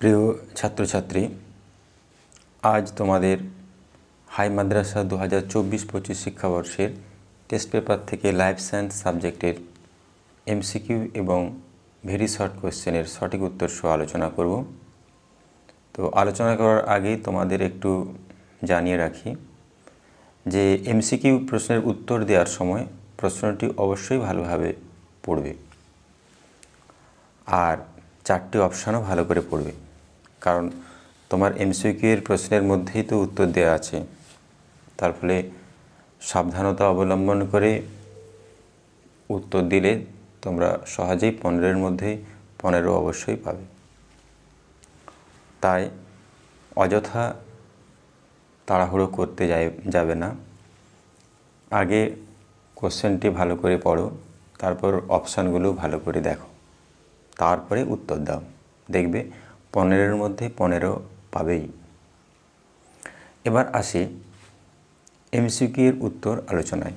প্রিয় ছাত্রছাত্রী, আজ তোমাদের হাই মাদ্রাসা দু হাজার চব্বিশ পঁচিশ শিক্ষাবর্ষের টেস্ট পেপার থেকে লাইফ সায়েন্স সাবজেক্টের এমসিকিউ এবং ভেরি শর্ট কোশ্চেনের সঠিক উত্তর সহ আলোচনা করব। তো আলোচনা করার আগেই তোমাদের একটু জানিয়ে রাখি যে এমসিকিউ প্রশ্নের উত্তর দেওয়ার সময় প্রশ্নটি অবশ্যই ভালোভাবে পড়বে। আর চারটি অপশানও ভালো করে পড়বে। কারণ তোমার এমসিকিউ এর প্রশ্নের মধ্যেই তো উত্তর দেওয়া আছে। তার ফলে সাবধানতা অবলম্বন করে উত্তর দিলে তোমরা সহজেই পনেরোর মধ্যে পনেরো অবশ্যই পাবে। তাই অযথা তাড়াহুড়ো করতে যাবে না। আগে কোশ্চেনটি ভালো করে পড়ো, তারপর অপশানগুলো ভালো করে দেখো। তারপরে উত্তর দাও। দেখবে পনেরোর মধ্যে পনেরো পাবেই। এবার আসি এমসিকিউ এর উত্তর আলোচনায়।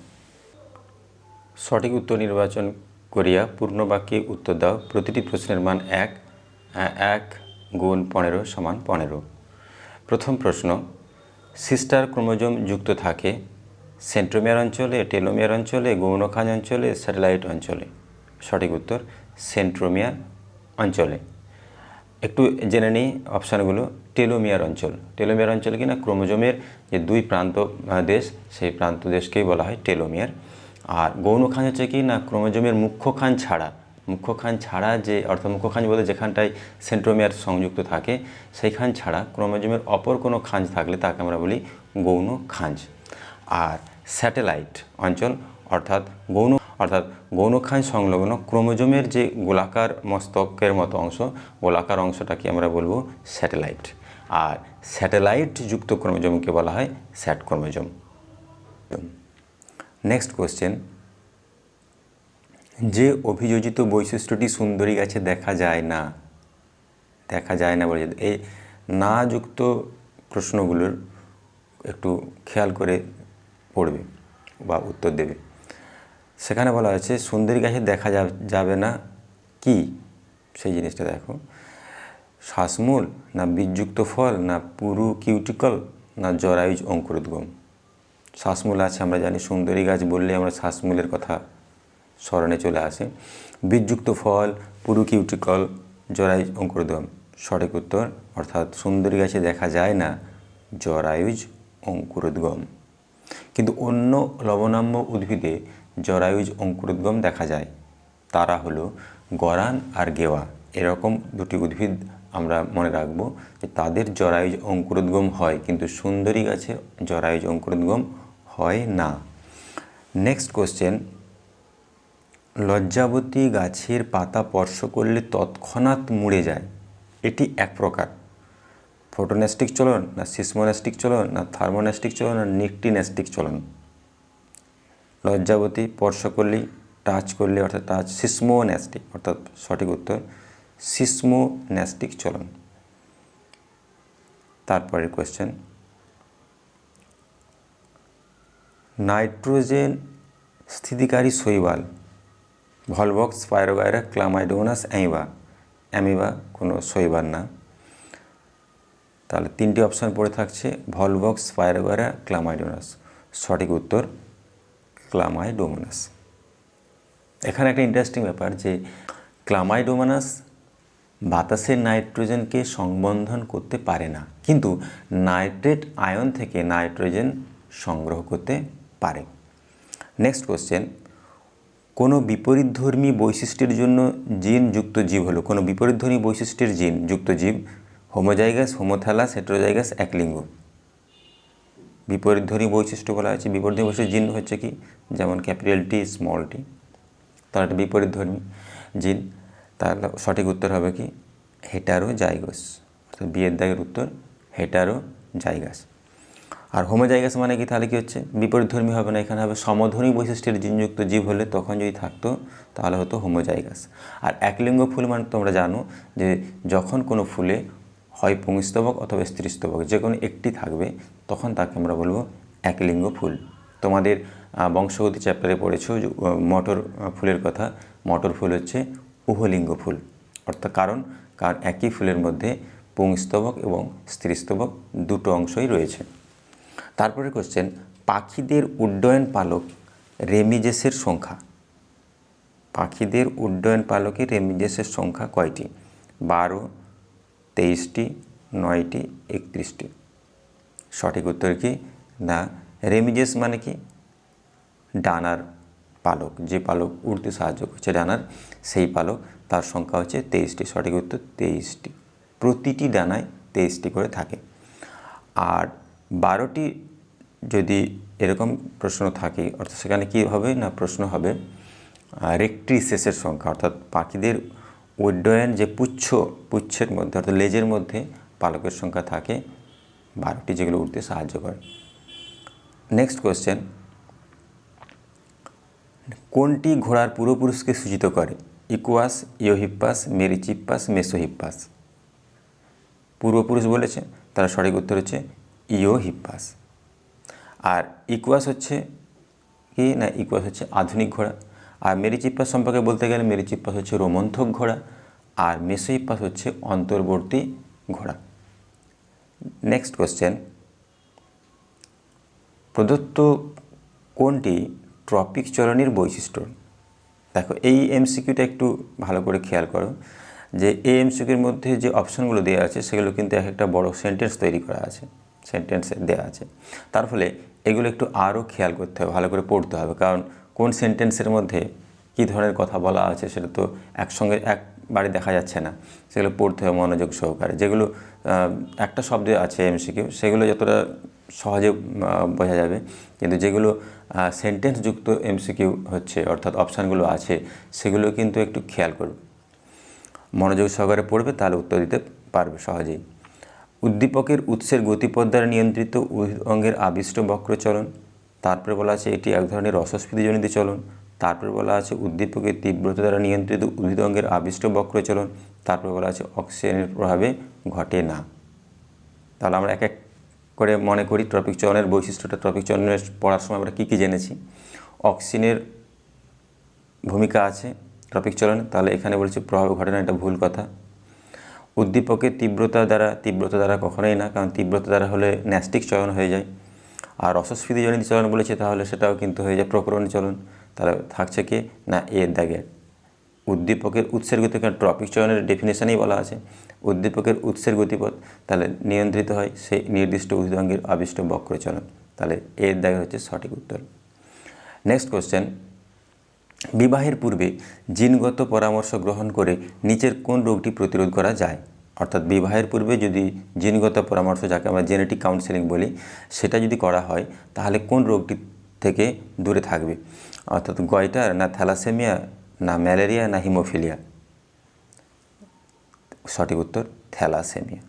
সঠিক উত্তর নির্বাচন করিয়া পূর্ণ বাক্যে উত্তর দাও। প্রতিটি প্রশ্নের মান এক এক গুণ পনেরো সমান পনেরো। প্রথম প্রশ্ন, সিস্টার ক্রোমোজোম যুক্ত থাকে সেন্ট্রোমিয়ার অঞ্চলে, টেলোমিয়ার অঞ্চলে গৌণখাঁজ অঞ্চলে, স্যাটেলাইট অঞ্চলে? সঠিক উত্তর, সেন্ট্রোমিয়ার অঞ্চলে। একটু জেনে নিই অপশানগুলো। টেলোমিয়ার অঞ্চল। টেলোমিয়ার অঞ্চল কি না? ক্রোমোজোমের যে দুই প্রান্ত দেশ, সেই প্রান্ত দেশকেই বলা হয় টেলোমিয়ার। আর গৌণখাঁজ হচ্ছে কি না? ক্রোমোজোমের মুখ্য খান ছাড়া। মুখ্য খান ছাড়া যে, অর্থাৎ মুখ্য খাঁজ বলতে যেখানটায় সেন্ট্রোমিয়ার সংযুক্ত থাকে সেইখান ছাড়া ক্রোমোজোমের অপর কোনো খাঁজ থাকলে তাকে আমরা বলি গৌণ খাঁজ আর স্যাটেলাইট অঞ্চল, অর্থাৎ গৌণ অর্থাৎ গৌণখাঁজ সংলগ্ন ক্রোমোজোমের যে গোলাকার মস্তকের মতো অংশ, গোলাকার অংশটাকে আমরা বলব স্যাটেলাইট। আর স্যাটেলাইট যুক্ত ক্রোমোজোমকে বলা হয় স্যাট ক্রোমোজোম। নেক্সট কোশ্চেন যে অভিযোজিত বৈশিষ্ট্যটি সুন্দরী গাছে দেখা যায় না, দেখা যায় না বলে এই না যুক্ত প্রশ্নগুলোর একটু খেয়াল করে পড়বে বা উত্তর দেবে। সেখানে বলা হয়েছে সুন্দরী গাছে দেখা যাবে না। কি? সেই জিনিসটা দেখো। শ্বাসমূল না বীজযুক্ত ফল, না পুরু কিউটিকল, না জরায়ুজ অঙ্কুরোদ্গম। শ্বাসমূল আছে, আমরা জানি, সুন্দরী গাছ বললে আমরা শ্বাসমূলের কথা স্মরণে চলে আসে। বীজযুক্ত ফল, পুরু কিউটিকল, জরায়ুজ অঙ্কুরোদ্গম। সঠিক উত্তর, অর্থাৎ সুন্দরী গাছে দেখা যায় না, জরায়ুজ অঙ্কুরোদ্গম। কিন্তু অন্য লবণাম্য উদ্ভিদে জরায়ুজ অঙ্কুরোদ্গম দেখা যায়। তারা হলো গরান আর গেওয়া। এরকম দুটি উদ্ভিদ আমরা মনে রাখব যে তাদের জরায়ুজ অঙ্কুরোদ্গম হয়, কিন্তু সুন্দরী গাছে জরায়ুজ অঙ্কুরোদ্গম হয় না। নেক্সট কোশ্চেন লজ্জাবতী গাছের পাতা স্পর্শ করলে তৎক্ষণাৎ মুড়ে যায়। এটি এক প্রকার। ফোটোনেস্টিক চলন না সিসমোনেস্টিক চলন না থার্মোনেস্টিক চলন না নিকটিনেস্টিক চলন? লজ্জাবতী স্পর্শ করলেই টাচ করলে অর্থাৎ টাচ সিসমোনেস্টিক অর্থাৎ সঠিক উত্তর সিসমো ন্যাস্টিক চলন। তারপরের কোয়েশ্চেন নাইট্রোজেন স্থিতিকারী শৈবাল, volvox, spirogyra, chlamydomonas, amoeba. Amoeba কোনো শৈবাল না। তাহলে তিনটি অপশান পড়ে থাকছে, ভলভক্স, স্পাইরোগাইরা, ক্লামাইডোনাস। সঠিক উত্তর ক্লামাইডোমোনাস। এখানে একটা ইন্টারেস্টিং ব্যাপার যে ক্লামাইডোমোনাস বাতাসের নাইট্রোজেনকে সংবন্ধন করতে পারে না, কিন্তু নাইট্রেট আয়ন থেকে নাইট্রোজেন সংগ্রহ করতে পারে। নেক্সট কোশ্চেন কোনো বিপরীতধর্মী বৈশিষ্ট্যের জন্য জিন যুক্ত জীব হলো? কোনো বিপরীতধর্মী বৈশিষ্ট্যের জিন যুক্ত জীব হোমোজাইগাস হোমোথ্যালাস হেট্রোজাইগাস একলিঙ্গ বিপরীতধর্মী বৈশিষ্ট্য বলা হয়েছে। বিপরীতধর্মী বৈশিষ্ট্য জিন হচ্ছে কি? যেমন ক্যাপিটাল টি স্মল টি তার একটা বিপরীতধর্মী জিন। তাহলে সঠিক উত্তর হবে কি? হেটারো জাইগাস অর্থাৎ বিয়ের দাগের উত্তর হেটারো জাইগাস আর হোমোজাইগাস মানে কি? তাহলে কি হচ্ছে? বিপরীতধর্মী হবে না, এখানে হবে সমধর্মী বৈশিষ্ট্যের জিনযুক্ত জীব হলে তখন যদি থাকতো, তাহলে হতো হোমোজাইগাস আর একলিঙ্গ ফুল মানে তোমরা জানো যে যখন কোনো ফুলে হয় পুংস্তবক অথবা স্ত্রীস্তবক, যে কোনো একটি থাকবে, তখন তাকে আমরা বলব একলিঙ্গ ফুল। তোমাদের বংশগতি চ্যাপ্টারে পড়েছো মটর ফুলের কথা। মটর ফুল হচ্ছে উহলিঙ্গ ফুল। অর্থাৎ কারণ, কার একই ফুলের মধ্যে পুংস্তবক এবং স্ত্রীস্তবক দুটো অংশই রয়েছে। তারপরে কোশ্চেন পাখিদের উড্ডয়ন পালক রেমিজেসের সংখ্যা। পাখিদের উড্ডয়ন পালকের রেমিজেসের সংখ্যা কয়টি? বারো তেইশটি, নয়টি, একত্রিশটি। সঠিক উত্তর কি? না, রেমিজেস মানে কি? ডানার পালক। যে পালক উড়তে সাহায্য করছে ডানার, সেই পালক, তার সংখ্যা হচ্ছে তেইশটি। সঠিক উত্তর, তেইশটি। প্রতিটি ডানায় তেইশটি করে থাকে। আর বারোটি যদি এরকম প্রশ্ন থাকে, অর্থাৎ সেখানে কী হবে না প্রশ্ন হবে? রেক্ট্রিসেসের সংখ্যা, অর্থাৎ পাখিদের উড্ডয়ন যে পুচ্ছ, পুচ্ছের মধ্যে অর্থাৎ লেজের মধ্যে পালকের সংখ্যা থাকে বারোটি, যেগুলো উঠতে সাহায্য করে। নেক্সট কোয়েশ্চেন কোনটি ঘোড়ার পূর্বপুরুষকে সূচিত করে? Equus, eohippus, merychippus, mesohippus. পূর্বপুরুষ বলেছে, তার সঠিক উত্তর হচ্ছে ইয়োহিপ্পাস। আর ইকুয়াস হচ্ছে কি না? ইকুয়াস হচ্ছে আধুনিক ঘোড়া। আর মেরিচিপ্পাস সম্পর্কে বলতে গেলে মেরিচিপ্পাস হচ্ছে রোমন্থক ঘোড়া, আর মেসোহিপ্পাস হচ্ছে অন্তর্বর্তী ঘোড়া। নেক্সট কোশ্চেন প্রদত্ত কোনটি ট্রপিক চলনের বৈশিষ্ট্য? দেখো, এই এমসিকিউটা একটু ভালো করে খেয়াল করো, যে এই এমসিকিউর মধ্যে যে অপশানগুলো দেওয়া আছে, সেগুলো কিন্তু এক একটা বড় সেন্টেন্স তৈরি করা আছে, সেন্টেন্স দেওয়া আছে। তার ফলে এগুলো একটু আরও খেয়াল করতে হবে, ভালো করে পড়তে হবে, কারণ কোন সেন্টেন্সের মধ্যে কী ধরনের কথা বলা আছে সেটা তো একসঙ্গে একবারে দেখা যাচ্ছে না। সেগুলো পড়তে হবে মনোযোগ সহকারে। যেগুলো একটা শব্দে আছে এমসিকিউ সেগুলো যতটা সহজে বোঝা যাবে। কিন্তু যেগুলো সেন্টেন্সযুক্ত এমসিকিউ হচ্ছে, অর্থাৎ অপশানগুলো আছে, সেগুলো কিন্তু একটু খেয়াল করবে। মনোযোগ সহকারে পড়বে, তাহলে উত্তর দিতে পারবে সহজেই। উদ্দীপকের উৎসের গতিপথ দ্বারা নিয়ন্ত্রিত অঙ্গের আবিষ্ট বক্রচলন তারপরে বলা আছে এটি এক ধরনের রসস্ফীতিজনিত চলন। তারপরে বলা আছে উদ্দীপকের তীব্রতা দ্বারা নিয়ন্ত্রিত উদ্ভিদ অঙ্গের আবিষ্ট বক্রচলন তারপরে বলা আছে অক্সিজেনের প্রভাবে ঘটে না। তাহলে আমরা এক এক করে মনে করি ট্রপিক চলনের বৈশিষ্ট্যটা। ট্রপিক চলনের পড়ার সময় আমরা কী কী জেনেছি? অক্সিজেনের ভূমিকা আছে ট্রপিক চলনে তাহলে এখানে বলছে প্রভাব ঘটে না, এটা ভুল কথা। উদ্দীপকের তীব্রতা দ্বারা তীব্রতা দ্বারা কখনোই না, কারণ তীব্রতা দ্বারা হলে ন্যাস্টিক চয়ন হয়ে যায়। আর জনিত চলন বলেছে, তাহলে সেটাও কিন্তু হয়ে যায় প্রকরণ চলন। তাহলে থাকছে কি? না এর দাগে উদ্দীপকের উৎসের গতি কারণ ট্রপিক চলনের ডেফিনেশনেই বলা আছে। উদ্দীপকের উৎসের গতিপথ তাহলে নিয়ন্ত্রিত হয় সেই নির্দিষ্ট উদ্যোগের আবিষ্ট বক্র চলন তাহলে এর দাগে হচ্ছে সঠিক উত্তর। নেক্সট কোশ্চেন বিবাহের পূর্বে জিনগত পরামর্শ গ্রহণ করে নিচের কোন রোগটি প্রতিরোধ করা যায়? অর্থাৎ বিবাহের পূর্বে যদি জিনগত পরামর্শ যাকে আমরা জেনেটিক কাউন্সেলিং বলি, সেটা যদি করা হয়, তাহলে কোন রোগটি থেকে দূরে থাকবে? অর্থাৎ গয়টার না থ্যালাসেমিয়া না ম্যালেরিয়া না হিমোফিলিয়া সঠিক উত্তর থ্যালাসেমিয়া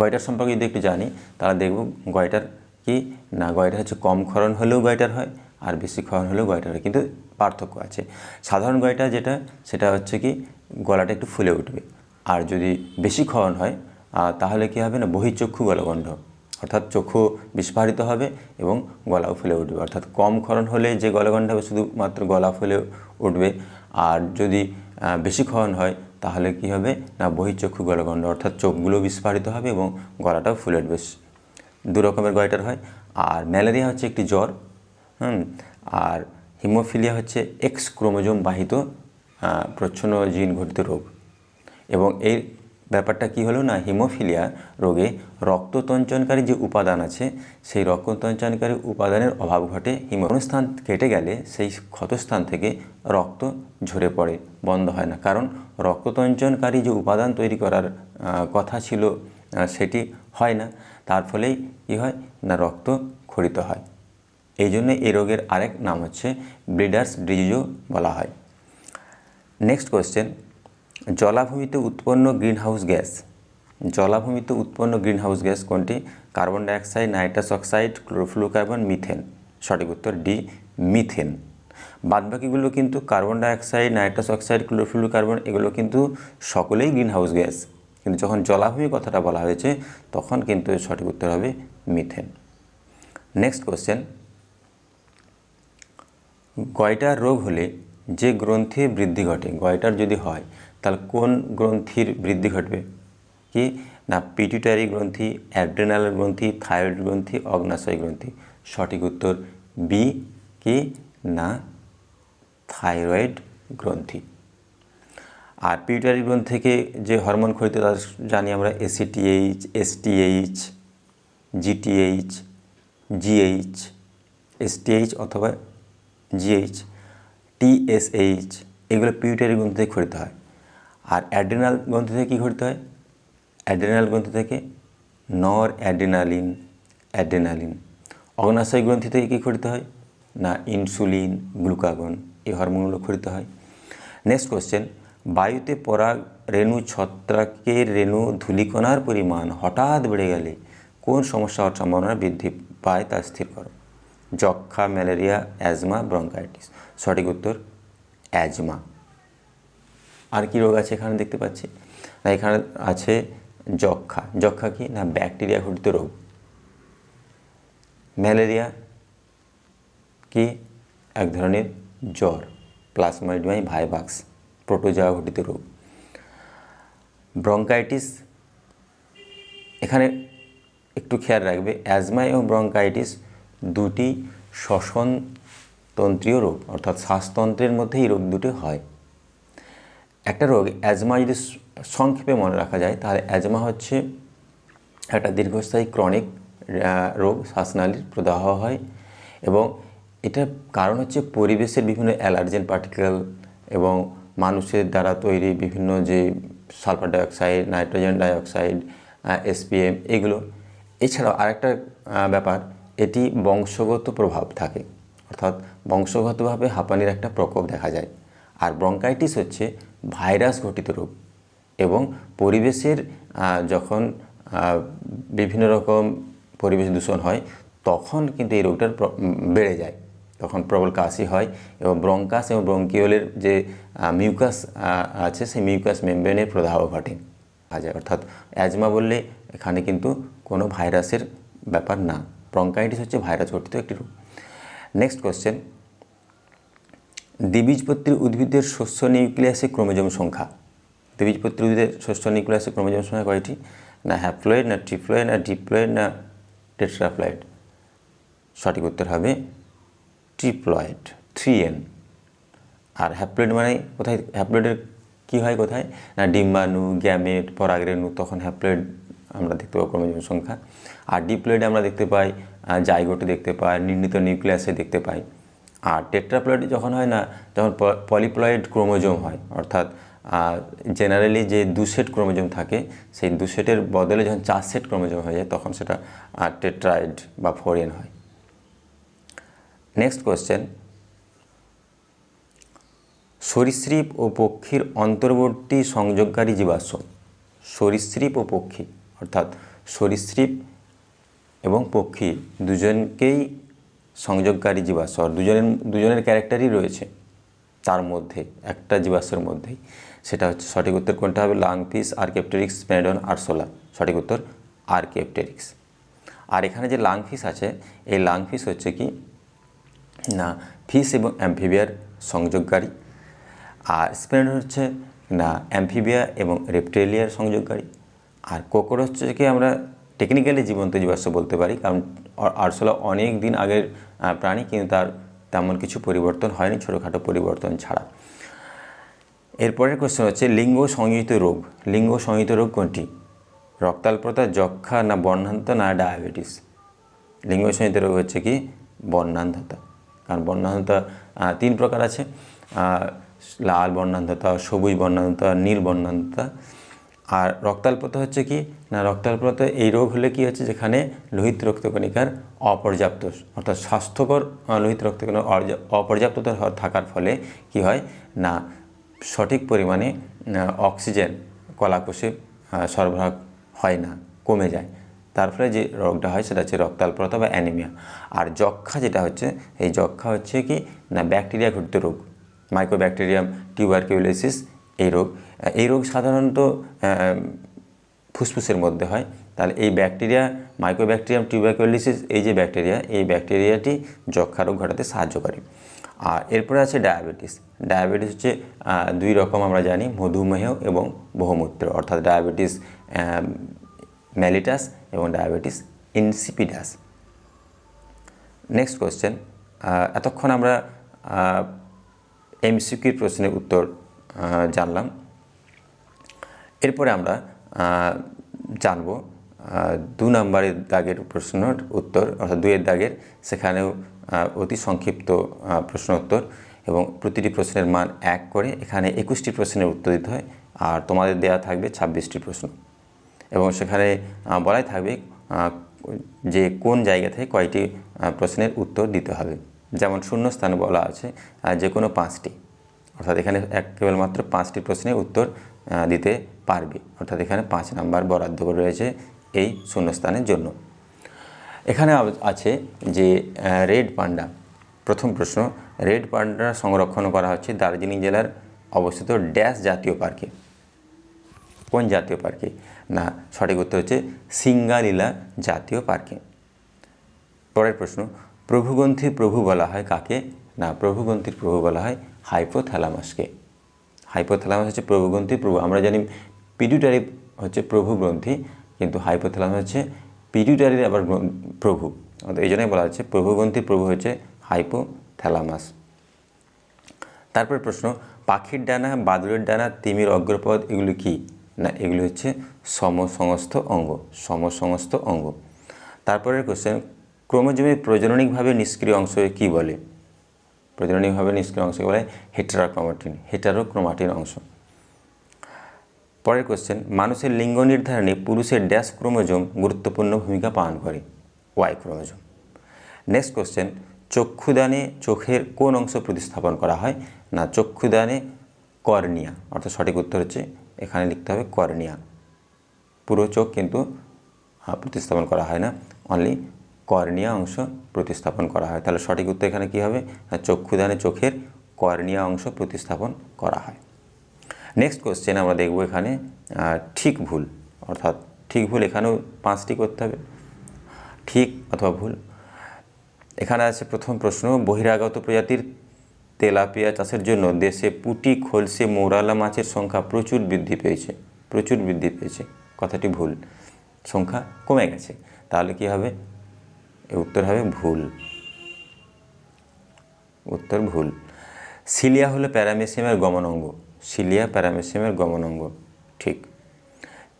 গয়টার সম্পর্কে যদি একটু জানি, তাহলে দেখব গয়টার কি? না গয়টা হচ্ছে কম ক্ষরণ হলেও গয়টার হয়, আর বেশি ক্ষরণ হলেও গয়টার হয়। কিন্তু পার্থক্য আছে। সাধারণ গয়টা যেটা, সেটা হচ্ছে কি, গলাটা একটু ফুলে উঠবে। আর যদি বেশি ক্ষরণ হয় তাহলে কী হবে না? বহির্চক্ষু গলগণ্ড। অর্থাৎ চক্ষু বিস্ফারিত হবে এবং গলাও ফুলে উঠবে। অর্থাৎ কম ক্ষরণ হলে যে গলগণ্ড হবে, শুধুমাত্র গলা ফুলে উঠবে। আর যদি বেশি ক্ষরণ হয়, তাহলে কি হবে না? বহির্চক্ষু গলগণ্ড। অর্থাৎ চোখগুলো বিস্ফারিত হবে এবং গলাটাও ফুলে উঠবে। দু রকমের গয়টার হয়। আর ম্যালেরিয়া হচ্ছে একটি জ্বর, হুম? আর হিমোফিলিয়া হচ্ছে এক্স ক্রোমোজোম বাহিত প্রচ্ছন্ন জিন ঘটিত রোগ। এবং এই ব্যাপারটা কি হলো না, হিমোফিলিয়া রোগে রক্ততঞ্চনকারী যে উপাদান আছে, সেই রক্ততঞ্চনকারী উপাদানের অভাব ঘটে। হিম স্থান কেটে গেলে সেই ক্ষতস্থান থেকে রক্ত ঝরে পড়ে, বন্ধ হয় না। কারণ রক্ততঞ্চনকারী যে উপাদান তৈরি করার কথা ছিল সেটি হয় না। তার ফলেই কী হয় না, রক্ত খরিত হয়। এই জন্য এই রোগের আরেক নাম হচ্ছে ব্লিডার্স ডিজিজও বলা হয়। Next question. জলাভূমিতে উৎপন্ন গ্রিনহাউস গ্যাস। জলাভূমিতে উৎপন্ন গ্রিনহাউস গ্যাস কোনটি? Carbon dioxide, nitrous oxide chlorofluorocarbon methane. সঠিক উত্তর ডি, মিথেন। বাদবাকিগুলো কিন্তু carbon dioxide, nitrous oxide chlorofluorocarbon এগুলো কিন্তু সকলেই গ্রিনহাউস গ্যাস। কিন্তু যখন জলাভূমি কথাটা বলা হয়েছে, তখন কিন্তু সঠিক উত্তর হবে মিথেন। Next question. গয়টার রোগ হলে যে গ্রন্থির বৃদ্ধি ঘটে, গয়টার যদি হয় তাহলে কোন গ্রন্থির বৃদ্ধি ঘটবে? কি? না পিটুটারি গ্রন্থি অ্যাড্রেনাল গ্রন্থি থাইরয়েড গ্রন্থি, অগ্নাশয় গ্রন্থি। সঠিক উত্তর বি কি? না থাইরয়েড গ্রন্থি। আর পিউটারি গ্রন্থি থেকে যে হরমোন খরিত তা জানি আমরা ACTH STH GTH GH STH অথবা জিএইচ টিএসএইচ এগুলো পিউটারি গ্রন্থি থেকে খরিত হয়। আর অ্যাড্রিনাল গ্রন্থি থেকে কী ঘটতে হয়? অ্যাড্রিনাল গ্রন্থি থেকে নর অ্যাড্রিনালিন অ্যাড্রিনালিন অগ্নাশয় গ্রন্থি থেকে কী খরিত হয়? না ইনসুলিন গ্লুকাগন এই হরমোনগুলো খরিত হয়। নেক্সট কোশ্চেন বায়ুতে পরাগ রেণু ছত্রাকের রেণু ধূলিকণার পরিমাণ হঠাৎ বেড়ে গেলে কোন সমস্যা হওয়ার সম্ভাবনা বৃদ্ধি পায় তা স্থির করো। যক্ষা ম্যালেরিয়া অ্যাজমা ব্রঙ্কাইটিস সঠিক উত্তর অ্যাজমা আর কি রোগ আছে এখানে দেখতে পাচ্ছি? না, এখানে আছে যক্ষা যক্ষা কি? না, ব্যাকটেরিয়া ঘটিত রোগ। ম্যালেরিয়া কি? এক ধরনের জ্বর প্লাজমাইডমাই ভাইভাক্স প্রোটোজোয়া ঘটিত রোগ। ব্রঙ্কাইটিস, এখানে একটু খেয়াল রাখবে, অ্যাজমা এবং ব্রঙ্কাইটিস দুটি শ্বসন তন্ত্রীয় রোগ, অর্থাৎ শ্বাসতন্ত্রের মধ্যে এই রোগ দুটি হয়। একটা রোগ অ্যাজমা যদি সংক্ষেপে মনে রাখা যায়, তাহলে অ্যাজমা হচ্ছে একটা দীর্ঘস্থায়ী ক্রনিক রোগ, শ্বাসনালীর প্রদাহ হয় এবং এটার কারণ হচ্ছে পরিবেশের বিভিন্ন অ্যালার্জেন পার্টিকেল এবং মানুষের দ্বারা তৈরি বিভিন্ন যে sulphur dioxide nitrogen dioxide SPM এগুলো। এছাড়াও আরেকটা ব্যাপার, এটি বংশগত প্রভাব থাকে। অর্থাৎ বংশগতভাবে হাঁপানির একটা প্রকোপ দেখা যায়। আর ব্রঙ্কাইটিস হচ্ছে ভাইরাস ঘটিত রোগ এবং পরিবেশের যখন বিভিন্ন রকম পরিবেশ দূষণ হয়, তখন কিন্তু এই রোগটার বেড়ে যায়। তখন প্রবল কাশি হয় এবং ব্রঙ্কাস এবং ব্রঙ্কিওলের যে মিউকাস আছে, সেই মিউকাস মেমব্রেনের প্রদাহ ঘটে। যায় অর্থাৎ অ্যাজমা বললে এখানে কিন্তু কোনো ভাইরাসের ব্যাপার না। ব্রঙ্কাইটিস হচ্ছে ভাইরাস ঘটিত একটি রোগ। নেক্সট কোয়েশ্চেন দ্বিবীজপত্রী উদ্ভিদের শস্য নিউক্লিয়াসে ক্রোমোজোম সংখ্যা। দ্বিবীজপত্রী উদ্ভিদের শস্য নিউক্লিয়াসে ক্রোমোজোম সংখ্যা কয়টি? না হ্যাপ্লয়েড না ট্রিপ্লয়েড না ডিপ্লয়েড না টেট্রাপ্লয়েড সঠিক উত্তর হবে ট্রিপ্লয়েড থ্রি এন আর হ্যাপ্লয়েড মানে কোথায়? হ্যাপ্লয়েডের কী হয় কোথায়? না ডিম্বাণু গ্যামেট পরাগরেণু, তখন হ্যাপ্লয়েড আমরা দেখতে পাই ক্রোমোজোম সংখ্যা। আর ডিপ্লয়েডে আমরা দেখতে পাই জাইগোটে দেখতে পাই, নির্ণিত নিউক্লিয়াসে দেখতে পাই। আর টেট্রাপ্লয়েড যখন হয় না, তখন পলিপ্লয়েড ক্রোমোজোম হয়। অর্থাৎ জেনারেলি যে দু সেট ক্রোমোজোম থাকে, সেই দু সেটের বদলে যখন চার সেট ক্রোমোজোম হয়ে যায়, তখন সেটা টেট্রাইড বা ফোরিয়ান হয়। নেক্সট কোয়েশ্চেন সরীসৃপ ও পক্ষীর অন্তর্বর্তী সংযোগকারী জীবাশ্ম। সরীসৃপ ও পক্ষী, অর্থাৎ সরীসৃপ এবং পক্ষী দুজনকেই সংযোগকারী জীবাশ্ম দুজনের দুজনের ক্যারেক্টারই রয়েছে তার মধ্যে, একটা জীবাশ্মের মধ্যেই। সেটা হচ্ছে সঠিক উত্তর কোনটা হবে? লাংফিস আর্কেপটেরিক্স স্প্যাডন আরসোলা সঠিক উত্তর, আর্কেপটেরিক্স। আর এখানে যে লাংফিস আছে, এই লাংফিস হচ্ছে কি? না, ফিস এবং অ্যাম্ফিবিয়ার সংযোগকারী। আর স্প্যাডন হচ্ছে, না, অ্যাম্ফিবিয়া এবং রেপটেলিয়ার সংযোগকারী। আর কোকরোচকে আমরা টেকনিক্যালি জীবন্ত জীবাশ্ম বলতে পারি, কারণ আরশোলা অনেক দিন আগের প্রাণী, কিন্তু তার তেমন কিছু পরিবর্তন হয়নি, ছোটোখাটো পরিবর্তন ছাড়া। এরপরের কোশ্চেন হচ্ছে, লিঙ্গ সংযোজিত রোগ। লিঙ্গ সংযোজিত রোগ কোনটি? রক্তাল্পতা, যক্ষা, না বর্ণান্ত না ডায়াবেটিস? লিঙ্গ সংযোজিত রোগ হচ্ছে কি? বর্ণান্ধতা কারণ বর্ণান্ধতা তিন প্রকার আছে। লাল বর্ণান্ধতা সবুজ বর্ণান্ধতা নীল বর্ণান্ধতা আর রক্তাল্পতা হচ্ছে কি? না, রক্তাল্পতা এই রোগ হলে কি হচ্ছে? যেখানে লোহিত রক্তকণিকার অপর্যাপ্ত, অর্থাৎ স্বাস্থ্যকর লোহিত রক্তকণিকার অপর্যাপ্ততা থাকার ফলে কি হয়? না, সঠিক পরিমাণে অক্সিজেন কলাকোষে সরবরাহ হয় না, কমে যায়। তার ফলে যে রোগটা হয় সেটা হচ্ছে রক্তাল্পতা বা অ্যানিমিয়া। আর যক্ষা যেটা হচ্ছে, এই যক্ষা হচ্ছে কি? না, ব্যাকটেরিয়া ঘটিত রোগ মাইক্রোব্যাকটেরিয়াম টিউবারকিউলোসিস এই রোগ। এই রোগ সাধারণত ফুসফুসের মধ্যে হয়। তাহলে এই ব্যাকটেরিয়া মাইক্রোব্যাকটেরিয়াম টিউবারকিউলোসিস এই যে ব্যাকটেরিয়া, এই ব্যাকটেরিয়াটি যক্ষা রোগ ঘটাতে সাহায্য করে। আর এরপরে আছে ডায়াবেটিস। ডায়াবেটিস হচ্ছে দুই রকম আমরা জানি, মধুমেহ এবং বহুমূত্র। অর্থাৎ ডায়াবেটিস ম্যালিটাস এবং ডায়াবেটিস ইনসিপিডাস নেক্সট কোয়েশ্চেন এতক্ষণ আমরা এমসিকিউর প্রশ্নের উত্তর জানলাম। এরপরে আমরা জানব দু নম্বরের দাগের প্রশ্নের উত্তর, অর্থাৎ দুইয়ের দাগের, সেখানেও অতি সংক্ষিপ্ত প্রশ্ন উত্তর এবং প্রতিটি প্রশ্নের মান এক করে এখানে একুশটি প্রশ্নের উত্তর দিতে হয় আর তোমাদের দেওয়া থাকবে ছাব্বিশটি প্রশ্ন। এবং সেখানে বলাই থাকবে যে কোন জায়গা থেকে কয়টি প্রশ্নের উত্তর দিতে হবে। যেমন শূন্যস্থানে বলা আছে যে কোনো পাঁচটি। অর্থাৎ এখানে এক কেবলমাত্র পাঁচটি প্রশ্নের উত্তর দিতে পারবে। অর্থাৎ এখানে পাঁচ নাম্বার বরাদ্দ করে রয়েছে এই শূন্যস্থানের জন্য। এখানে আছে যে রেড পান্ডা। প্রথম প্রশ্ন, রেড পান্ডা সংরক্ষণ করা হচ্ছে দার্জিলিং জেলার অবস্থিত ড্যাশ জাতীয় পার্কে। কোন জাতীয় পার্কে? না, সঠিক উত্তর হচ্ছে সিঙ্গালীলা জাতীয় পার্কে। পরের প্রশ্ন প্রভুগ্রন্থির প্রভু বলা হয় কাকে? না প্রভুগ্রন্থির প্রভু বলা হয় হাইপোথ্যালামাসকে। হাইপোথ্যালামাস হচ্ছে প্রভুগ্রন্থির প্রভু। আমরা জানি পিডিউটারি হচ্ছে প্রভু গ্রন্থি, কিন্তু হাইপোথ্যালামাস হচ্ছে পিডিউটারির আবার প্রভু। এই জন্যই বলা হচ্ছে প্রভুগ্রন্থির প্রভু হচ্ছে হাইপোথ্যালামাস তারপর প্রশ্ন, পাখির ডানা বাদুড়ের ডানা, তিমির অগ্রপদ এগুলো কি? না, এগুলি হচ্ছে সমসংস্থ অঙ্গ সমসংস্থ অঙ্গ। তারপরের কোশ্চেন ক্রোমোজোমের প্রজননিকভাবে নিষ্ক্রিয় অংশকে কি বলে? প্রজননিকভাবে নিষ্ক্রিয় অংশকে বলে? হেটারোক্রোমাটিন হেটারোক্রোমাটিন অংশ। পরের কোশ্চেন মানুষের লিঙ্গ নির্ধারণে পুরুষের ড্যাশ ক্রোমোজোম গুরুত্বপূর্ণ ভূমিকা পালন করে। Y chromosome. নেক্সট কোশ্চেন চক্ষুদানে চোখের কোন অংশ প্রতিস্থাপন করা হয়? না, চক্ষুদানে কর্নিয়া। অর্থাৎ সঠিক উত্তর হচ্ছে, এখানে লিখতে হবে কর্নিয়া। পুরো চোখ কিন্তু প্রতিস্থাপন করা হয় না। অনলি কর্নিয়া অংশ প্রতিস্থাপন করা হয়। তাহলে সঠিক উত্তর এখানে কী হবে? না, চক্ষুদানে চোখের কর্নিয়া অংশ প্রতিস্থাপন করা হয়। নেক্সট কোশ্চেন আমরা দেখব এখানে ঠিক ভুল, অর্থাৎ ঠিক ভুল এখানেও পাঁচটি করতে হবে। ঠিক অথবা ভুল। এখানে আছে প্রথম প্রশ্ন, বহিরাগত প্রজাতির তেলাপিয়া চাষের জন্য দেশে পুঁটি, খলসে, মৌরালা মাছের সংখ্যা প্রচুর বৃদ্ধি পেয়েছে, প্রচুর বৃদ্ধি পেয়েছে। কথাটি ভুল, সংখ্যা কমে গেছে। তাহলে কি হবে? উত্তর হবে ভুল। উত্তর ভুল। সিলিয়া হলো প্যারামেসিয়ামের গমন সিলিয়া প্যারামেসিয়ামের গমন অঙ্গ ঠিক।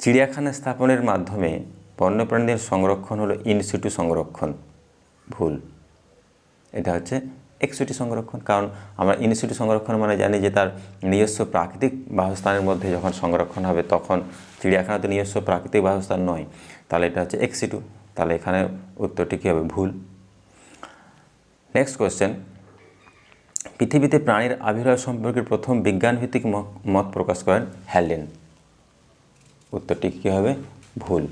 চিড়িয়াখানা স্থাপনের মাধ্যমে বন্যপ্রাণীদের সংরক্ষণ হলো ইনসিটু সংরক্ষণ, ভুল। এটা হচ্ছে এক্সিটি সংরক্ষণ, কারণ আমরা ইনসিটু সংরক্ষণ মানে জানি যে তার নিজস্ব প্রাকৃতিক বাসস্থানের মধ্যে যখন সংরক্ষণ হবে তখন চিড়িয়াখানাতে নিজস্ব প্রাকৃতিক বাসস্থান নয়, তাহলে এটা হচ্ছে এক্সিটু তাহলে এখানে উত্তরটি কী হবে? ভুল। নেক্সট কোয়েশ্চেন পৃথিবীতে প্রাণীর আবির্ভাব সম্পর্কে প্রথম বিজ্ঞানভিত্তিক মত প্রকাশ করেন হ্যালেন। উত্তরটি কী হবে? ভুল।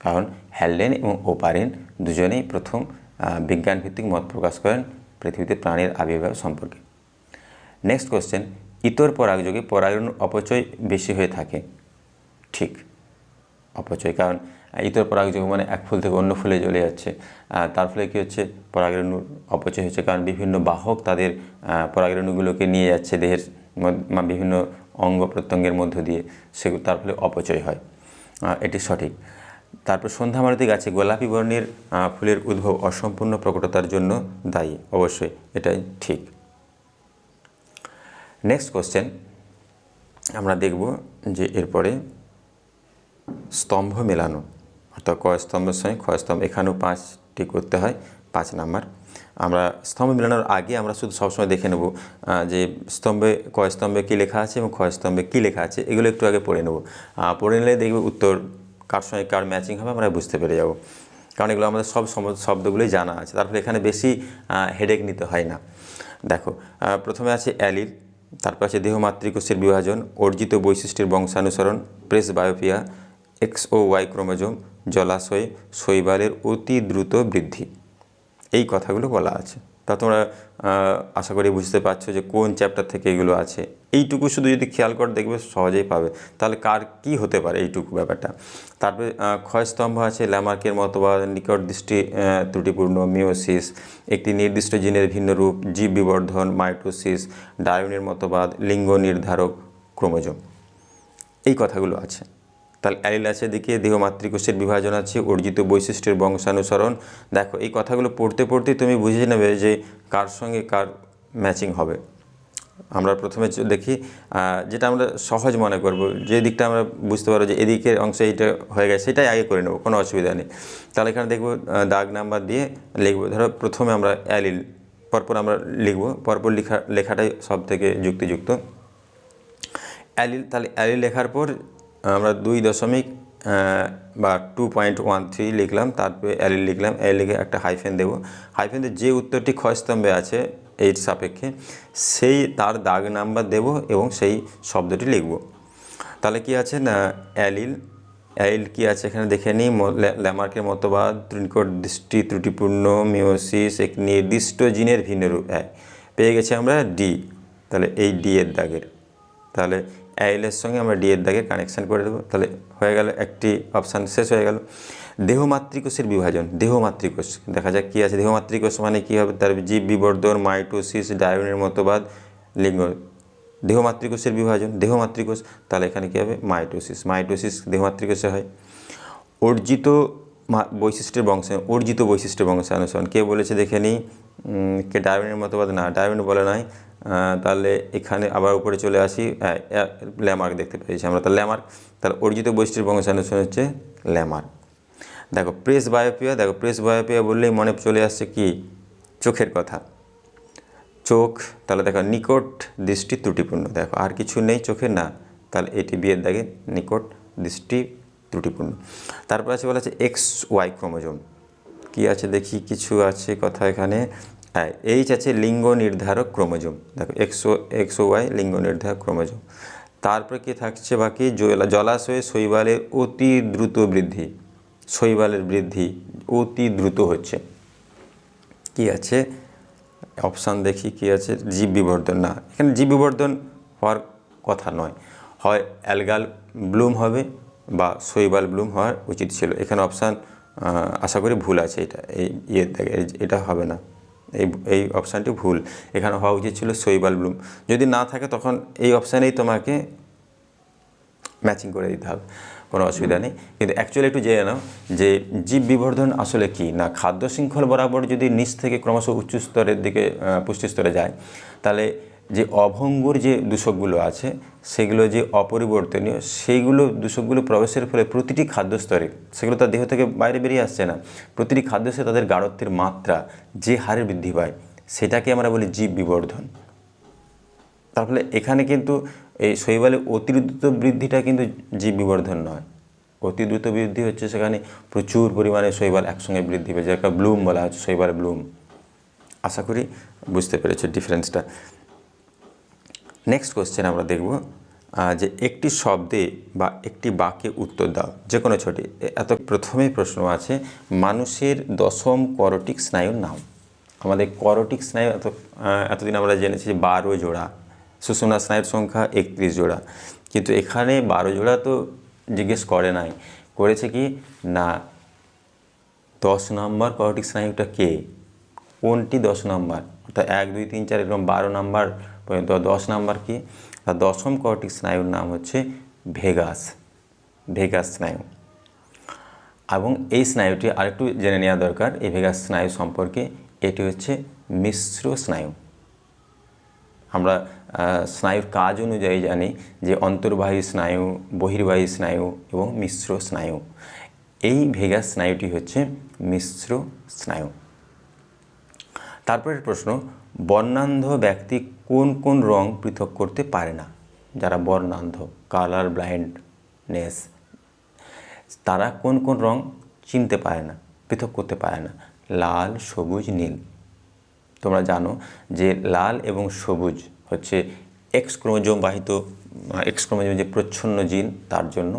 কারণ হ্যালেন এবং ওপারেন দুজনেই প্রথম বিজ্ঞানভিত্তিক মত প্রকাশ করেন পৃথিবীতে প্রাণীর আবির্ভাব সম্পর্কে। নেক্সট কোশ্চেন ইতর পরাগযোগে পরাগরেণুর অপচয় বেশি হয়ে থাকে। ঠিক। অপচয় কারণ ইতর পরাগযোগ মানে এক ফুল থেকে অন্য ফুলে চলে যাচ্ছে। তার ফলে কী হচ্ছে? পরাগরেণুর অপচয় হচ্ছে কারণ বিভিন্ন বাহক তাদের পরাগরেণুগুলোকে নিয়ে যাচ্ছে দেহের বিভিন্ন অঙ্গ প্রত্যঙ্গের মধ্য দিয়ে। সেগুলো তার ফলে অপচয় হয়। এটি সঠিক। তারপর সন্ধ্যা মারুতি গাছে গোলাপি বর্ণের ফুলের উদ্ভব অসম্পূর্ণ প্রকটতার জন্য দায়ী। অবশ্যই এটাই ঠিক। নেক্সট কোশ্চেন আমরা দেখব যে এরপরে স্তম্ভ মেলানো। অর্থাৎ ক স্তম্ভের সঙ্গে খ স্তম্ভ? এখানেও পাঁচটি করতে হয়, পাঁচ নাম্বার। আমরা স্তম্ভ মেলানোর আগে আমরা শুধু সবসময় দেখে নেব যে স্তম্ভে ক স্তম্ভে কী লেখা আছে এবং খ স্তম্ভে কী লেখা আছে, এগুলো একটু আগে পড়ে নেব। পড়ে নিলে দেখবে উত্তর কার সঙ্গে কার ম্যাচিং হবে আমরা বুঝতে পেরে যাব। কারণ এগুলো আমাদের সব শব্দগুলোই জানা আছে, তারপরে এখানে বেশি হেডেক নিতে হয় না। দেখো প্রথমে আছে অ্যালিল, তারপর আছে দেহমাতৃকোষের বিভাজন, অর্জিত বৈশিষ্ট্যের বংশানুসরণ প্রেস বায়োপিয়া এক্স ও ওয়াই ক্রোমোজোম জলাশয়ে শৈবালের অতি দ্রুত বৃদ্ধি। এই কথাগুলো বলা আছে। তা তোমরা আশা করি বুঝতে পারছ যে কোন চ্যাপ্টার থেকে এগুলো আছে। এইটুকু শুধু যদি খেয়াল করে, দেখবে সহজেই পাবে। তাহলে কার কি হতে পারে এইটুকু ব্যাপারটা। তারপরে ক্ষয়স্তম্ভ আছে ল্যামার্কের মতবাদ, নিকট দৃষ্টি ত্রুটিপূর্ণ মিওসিস একটি নির্দিষ্ট জিনের ভিন্ন রূপ, জীব বিবর্ধন, মাইটোসিস, ডায়নের মতবাদ, লিঙ্গ নির্ধারক, ক্রোমোজোম। এই কথাগুলো আছে। তাহলে অ্যালিল আছে দিকে দেহ মাতৃকোষের বিভাজন আছে, অর্জিত বৈশিষ্ট্যের বংশানুসরণ। দেখো, এই কথাগুলো পড়তে পড়তেই তুমি বুঝে নেবে যে কার সঙ্গে কার ম্যাচিং হবে। আমরা প্রথমে দেখি যেটা আমরা সহজ মনে করব, যে দিকটা আমরা বুঝতে পারব যে এদিকের অংশে এইটা হয়ে গেছে, সেটাই আগে করে নেব, কোনো অসুবিধা নেই। তাহলে এখানে দেখব দাগ নাম্বার দিয়ে লিখব, ধরো প্রথমে আমরা অ্যালিল, পরপর আমরা লিখব, পরপর লেখা, লেখাটাই সব থেকে যুক্তিযুক্ত। অ্যালিল, তাহলে অ্যালিল লেখার পর আমরা দুই দশমিক বা টু পয়েন্ট ওয়ান থ্রি লিখলাম, তারপরে অ্যালিল লিখলাম অ্যালিল লিখে একটা হাইফেন দেবো। হাইফেন দিয়ে যে উত্তরটি ক্ষয়স্তম্ভে আছে এই সাপেক্ষে সেই তার দাগ নাম্বার দেব এবং সেই শব্দটি লিখব। তাহলে কি আছে? না অ্যালিল অ্যালিল কি আছে? এখানে দেখে নিই ল্যামার্কের মতবাদ নিকট দৃষ্টি, ত্রুটিপূর্ণ মিওসিস এক নির্দিষ্ট জিনের ভিন্ন রূপ, এক। পেয়ে গেছি আমরা ডি তাহলে এই ডি এর দাগের। তাহলে অ্যাইলের সঙ্গে আমরা ডি এর দাগে কানেকশান করে দেবো। তাহলে হয়ে গেল একটি অপশান শেষ হয়ে গেল। মাতৃকোষের বিভাজন দেহ মাতৃকোষ দেখা যাক কী আছে। দেহ মাতৃকোষ মানে কী হবে? তার জীব বিবর্ধন, মাইটোসিস, ডায়োনের মতবাদ, লিঙ্গ। দেহ মাতৃকোষের বিভাজন দেহ মাতৃকোষ তাহলে এখানে কী হবে? মাইটোসিস। মাইটোসিস দেহ মাতৃকোষে হয়। অর্জিত বৈশিষ্ট্যের বংশ অর্জিত বৈশিষ্ট্যের বংশানুসরণ কে বলেছে দেখে নিই? কে ডারউইনের মতবাদ? না ডারউইন বলে নাই। তাহলে এখানে আবার উপরে চলে আসি। হ্যাঁ, ল্যামার্ক দেখতে পেয়েছি আমরা। তাহলে ল্যামার্ক তাহলে অর্জিত বৈশিষ্ট্যের বংশানুসরণ হচ্ছে ল্যামার্ক। দেখো প্রেস বায়োপিয়া দেখো প্রেস বায়োপিয়া বললেই মনে চলে আসছে কি? চোখের কথা। চোখ তাহলে দেখো নিকট দৃষ্টি ত্রুটিপূর্ণ। দেখো আর কিছু নেই চোখে? না। তাহলে এটি বিয়ের দাগে নিকট দৃষ্টি ত্রুটিপূর্ণ। তারপর আছে, বলা আছে এক্স ওয়াই ক্রোমোজোম। কি আছে দেখি, কিছু আছে কথা এখানে। হ্যাঁ এইচ আছে লিঙ্গ নির্ধারক ক্রোমোজোম। দেখো এক্সো এক্সো ওয়াই লিঙ্গ নির্ধারক ক্রোমোজোম। তারপর কি থাকছে বাকি? জলা- জলাশয়ে শৈবালের অতি দ্রুত বৃদ্ধি। শৈবালের বৃদ্ধি অতি দ্রুত হচ্ছে। কি আছে? অপশান দেখি, কি আছে? জীব বিবর্ধন। না, এখানে জীব বিবর্ধন হওয়ার কথা নয়। হয় অ্যালগাল ব্লুম হবে বা শৈবাল ব্লুম হওয়ার উচিত ছিল। এখানে অপশান আশা করি ভুল আছে এটা। এই ইয়ে এটা হবে না। এই এই অপশানটি ভুল। এখানে হওয়া উচিত ছিল শৈবাল ব্লুম। যদি না থাকে তখন এই অপশানেই তোমাকে ম্যাচিং করে দিতে হবে। কোনো অসুবিধা নেই। কিন্তু অ্যাকচুয়ালি একটু জেনে নাও যে জীব বিবর্ধন আসলে কি? না খাদ্য শৃঙ্খল বরাবর যদি নিচ থেকে ক্রমশ উচ্চ স্তরের দিকে পুষ্টি স্তরে যায়, তাহলে যে অভঙ্গুর যে দূষকগুলো আছে, সেগুলো যে অপরিবর্তনীয়, সেইগুলো দূষকগুলো প্রবেশের ফলে প্রতিটি খাদ্যস্তরে সেগুলো তার দেহ থেকে বাইরে বেরিয়ে আসছে না, প্রতিটি খাদ্যস্তরে তাদের গাঢ়ত্বের মাত্রা যে হারে বৃদ্ধি পায়, সেটাকে আমরা বলি জীব বিবর্ধন। তার ফলে এখানে কিন্তু এই শৈবালের অতি দ্রুত বৃদ্ধিটা কিন্তু জীব বিবর্ধন নয়। অতি দ্রুত বৃদ্ধি হচ্ছে সেখানে প্রচুর পরিমাণে শৈবাল একসঙ্গে বৃদ্ধি পেয়েছে একটা ব্লুম বলা হচ্ছে, শৈবাল ব্লুম। আশা করি বুঝতে পেরেছ ডিফারেন্সটা। নেক্সট কোশ্চেন আমরা দেখব যে একটি শব্দে বা একটি বাক্যে উত্তর দাও যে কোনো ছোটি এত প্রথমেই প্রশ্ন আছে, মানুষের দশম করটিক স্নায়ুর নাম। আমাদের করটিক স্নায়ু এত এতদিন আমরা জেনেছি যে বারো জোড়া, সুষুম্না স্নায়ুর সংখ্যা একত্রিশ জোড়া। কিন্তু এখানে বারো জোড়া তো জিজ্ঞেস করে নাই। করেছে কি? না, দশ নম্বর করটিক স্নায়ুটা কে? কোনটি দশ নম্বর? অর্থাৎ এক, দুই, তিন, চার, এরকম বারো নম্বর দশ নম্বর কি? দশম করটিক স্নায়ুর নাম হচ্ছে ভেগাস ভেগাস স্নায়ু। এবং এই স্নায়ুটি আরেকটু জেনে নেওয়া দরকার, এই ভেগাস স্নায়ু সম্পর্কে এটি হচ্ছে মিশ্র স্নায়ু। আমরা স্নায়ুর কাজ অনুযায়ী জানি যে অন্তর্বাহী স্নায়ু, বহির্বাহী স্নায়ু এবং মিশ্র স্নায়ু। এই ভেগাস স্নায়ুটি হচ্ছে মিশ্র স্নায়ু। তারপরের প্রশ্ন, বর্ণান্ধ ব্যক্তি কোন কোন রং পৃথক করতে পারে না। যারা বর্ণান্ধ কালার ব্লাইন্ডনেস তারা কোন কোন রং চিনতে পারে না, পৃথক করতে পারে না। লাল, সবুজ, নীল। তোমরা জানো যে লাল এবং সবুজ হচ্ছে এক্স ক্রোমোজোম বাহিত এক্স ক্রোমোজোম যে প্রচ্ছন্ন জিন, তার জন্য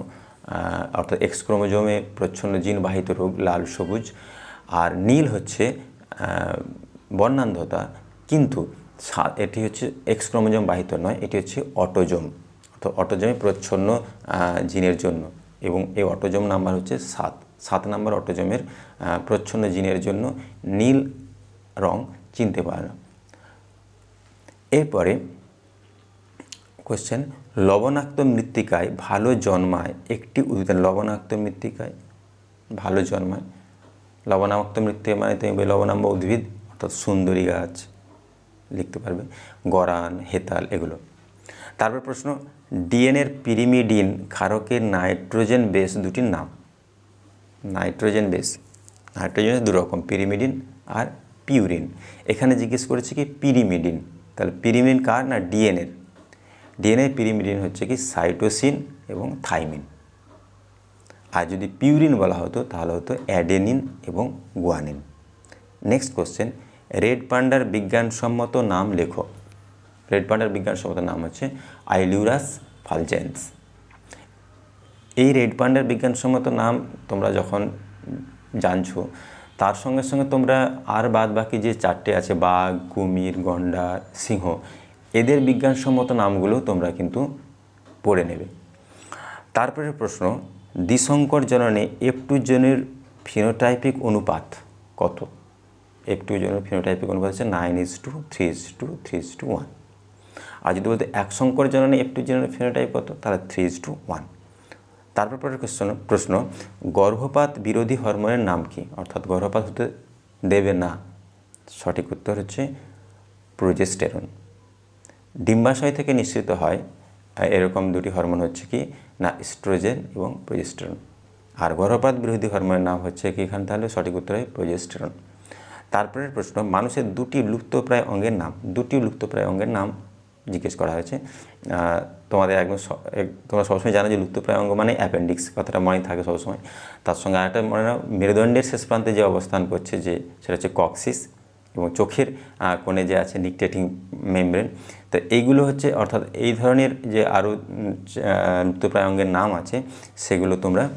অর্থাৎ এক্স ক্রোমোজোমে প্রচ্ছন্ন জিন বাহিত রোগ, লাল, সবুজ। আর নীল হচ্ছে বর্ণান্ধতা। কিন্তু এটি হচ্ছে এক্স ক্রোমোজোম বাহিত নয়, এটি হচ্ছে অটোজোম, অর্থাৎ অটোজোমে প্রচ্ছন্ন জিনের জন্য এবং এই অটোজোম নাম্বার হচ্ছে সাত। সাত নাম্বার অটোজোমের প্রচ্ছন্ন জিনের জন্য নীল রং চিনতে পারে না এরপরে কোশ্চেন লবণাক্ত মৃত্তিকায় ভালো জন্মায় একটি উদ্ভিদ। লবণাক্ত মৃত্তিকায় ভালো জন্মায়। লবণাক্ত মৃত্তিকা মানে তুমি লবণাম্ব উদ্ভিদ, অর্থাৎ সুন্দরী গাছ। লিখতে পারবে। গরান, হেতাল এগুলো। তারপর প্রশ্ন, ডিএনএর পিরিমিডিন ক্ষারকের নাইট্রোজেন বেস দুটির নাম? Nitrogen base. নাইট্রোজেনের দু রকম পিরিমিডিন আর পিউরিন। এখানে জিজ্ঞেস করেছে কি পিরিমিডিন? তাহলে পিরিমিডিন কার না ডিএনএর? ডিএনএ পিরিমিডিন হচ্ছে কি সাইটোসিন এবং থাইমিন। আর যদি পিউরিন বলা হতো, তাহলে হতো অ্যাডেনিন এবং guanine. Next question red panda বিজ্ঞানসম্মত নাম লেখো। রেড পান্ডার বিজ্ঞানসম্মত নাম হচ্ছে আইলিউরাস ফালজেন্স। এই রেড পান্ডার বিজ্ঞানসম্মত নাম তোমরা যখন জানছো, তার সঙ্গে সঙ্গে তোমরা আর বাদ বাকি যে চারটে আছে, বাঘ, কুমির গন্ডার সিংহ, এদের বিজ্ঞানসম্মত নামগুলো তোমরা কিন্তু পড়ে নেবে। তারপরে প্রশ্ন, দ্বিসংকর জননে এফ টু জনের ফিনোটাইপিক অনুপাত কত? এফ টু জনের ফিনোটাইপিক অনুপাত হচ্ছে nine is to three is to three is to one আর যদি বলতে এক সংকর জননে এফ টু জনের ফিনোটাইপ কত, তাহলে থ্রি ইস টু ওয়ান তারপর পরের কোশ্চেন প্রশ্ন, গর্ভপাত বিরোধী হরমোনের নাম কি? অর্থাৎ গর্ভপাত হতে দেবে না। সঠিক উত্তর হচ্ছে প্রোজেস্টেরন ডিম্বাশয় থেকে নিঃসৃত হয় এরকম দুটি হরমোন হচ্ছে কি? না স্ট্রোজেন এবং প্রোজেস্টেরন আর গর্ভপাত বিরোধী হরমোনের নাম হচ্ছে কি এখানে? তাহলে সঠিক উত্তর হয় প্রোজেস্টেরন তারপরের প্রশ্ন, মানুষের দুটি লুপ্তপ্রায় অঙ্গের নাম, দুটি লুপ্তপ্রায় অঙ্গের নাম জিজ্ঞেস করা হয়েছে। তোমাদের একদম এক- তোমরা সবসময় জানো যে লুপ্তপ্রায় অঙ্গ মানে অ্যাপেন্ডিক্স, কথাটা মনে থাকে সবসময়। তার সঙ্গে আরেকটা মনে মেরুদণ্ডের শেষ প্রান্তে যে অবস্থান করছে যে, সেটা হচ্ছে কক্সিস এবং চোখের কোণে যে আছে নিকটেটিং মেমব্রেন। তো এইগুলো হচ্ছে, অর্থাৎ এই ধরনের যে আরও লুপ্তপ্রায় অঙ্গের নাম আছে, সেগুলো তোমরা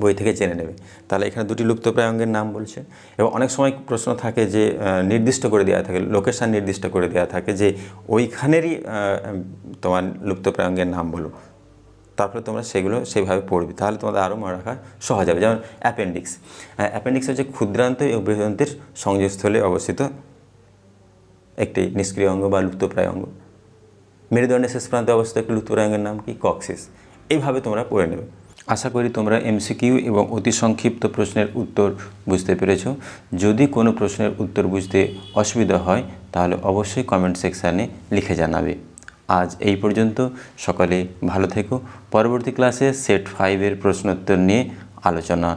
বই থেকে জেনে নেবে। তাহলে এখানে দুটি লুপ্তপ্রায় অঙ্গের নাম বলছে এবং অনেক সময় প্রশ্ন থাকে যে নির্দিষ্ট করে দেওয়া থাকে, লোকেশান নির্দিষ্ট করে দেওয়া থাকে যে, ওইখানেরই তোমার লুপ্তপ্রায় অঙ্গের নাম বলো। তারপরে তোমরা সেগুলো সেভাবে পড়বে। তাহলে তোমাদের আরও মনে রাখা সহজ হবে। যেমন অ্যাপেন্ডিক্স। অ্যাপেন্ডিক্স হচ্ছে ক্ষুদ্রান্ত এবং বৃহদান্তের সংযোগস্থলে অবস্থিত একটি নিষ্ক্রিয় অঙ্গ বা লুপ্তপ্রায় অঙ্গ মেরুদণ্ডের শেষ প্রান্তে অবস্থিত একটি লুপ্তপ্রায় অঙ্গের নাম কি? কক্সিস। এইভাবে তোমরা পড়ে নেবে। আশা করি তোমরা এমসিকিউ এবং অতি সংক্ষিপ্ত প্রশ্নের উত্তর বুঝতে পেরেছ। যদি কোনো প্রশ্নের উত্তর বুঝতে অসুবিধা হয়, তাহলে অবশ্যই কমেন্ট সেকশানে লিখে জানাবে। আজ এই পর্যন্ত। সকলে ভালো থেকো। পরবর্তী ক্লাসে সেট ফাইভের প্রশ্নোত্তর নিয়ে আলোচনা